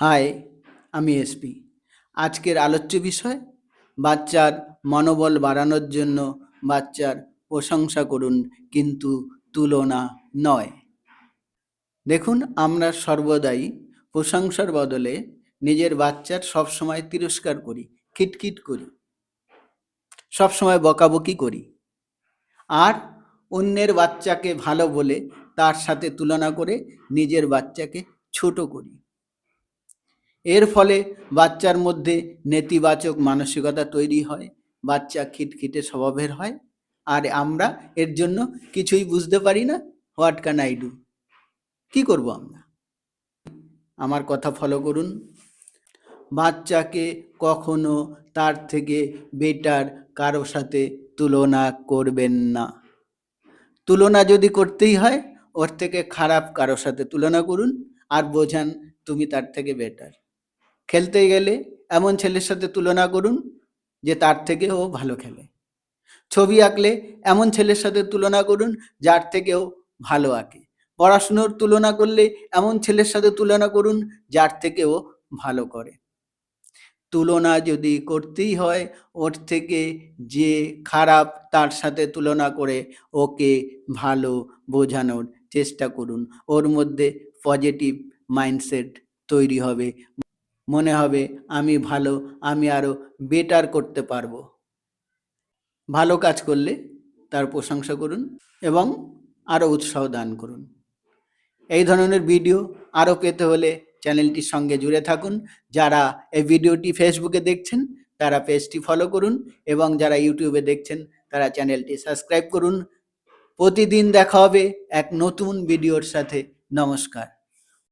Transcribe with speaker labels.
Speaker 1: High, আমি SP আজকের আলোচ্য বিষয়, বাচ্চার মনোবল বাড়ানোর জন্য বাচ্চার প্রশংসা করুন, কিন্তু তুলনা নয়। দেখুন, আমরা সর্বদাই প্রশংসার বদলে নিজের বাচ্চার সবসময় তিরস্কার করি, খিটখিট করি, সবসময় বকাবকি করি। আর অন্যের বাচ্চাকে ভালো বলে তার সাথে তুলনা করে নিজের বাচ্চাকে ছোট করি। এর ফলে বাচ্চার মধ্যে নেতিবাচক মানসিকতা তৈরি হয়, বাচ্চা খিটখিটে স্বভাবের হয়, আর আমরা এর জন্য কিছুই বুঝতে পারি না, হোয়াট ক্যান আই ডু? কি করব আমরা? আমার কথা ফলো করুন। বাচ্চাকে কখনো তার থেকে বেটার কারও সাথে তুলনা করবেন না। তুলনা যদি করতেই হয়, ওর থেকে খারাপ কারও সাথে তুলনা করুন, আর বোঝান তুমি তার থেকে বেটার। খেলতে গেলে এমন ছেলের সাথে তুলনা করুন যে তার থেকে ও ভালো খেলে। ছবি আঁকলে এমন ছেলের সাথে তুলনা করুন যার থেকে ও ভালো আঁকে। পড়াশুনোর তুলনা করলে এমন ছেলের সাথে তুলনা করুন যার থেকে ও ভালো করে। তুলনা যদি করতেই হয়, ওর থেকে যে খারাপ তার সাথে তুলনা করে ওকে ভালো বোঝানোর চেষ্টা করুন। ওর মধ্যে পজিটিভ মাইন্ডসেট তৈরি হবে। মনে হবে আমি ভালো, আমি আরও বেটার করতে পারব। ভালো কাজ করলে তার প্রশংসা করুন এবং আরও উৎসাহ দান করুন। এই ধরনের ভিডিও আরও পেতে হলে চ্যানেলটির সঙ্গে জুড়ে থাকুন। যারা এই ভিডিওটি ফেসবুকে দেখছেন, তারা পেজটি ফলো করুন এবং যারা ইউটিউবে দেখছেন, তারা চ্যানেলটি সাবস্ক্রাইব করুন। প্রতিদিন দেখা হবে এক নতুন ভিডিওর সাথে। নমস্কার।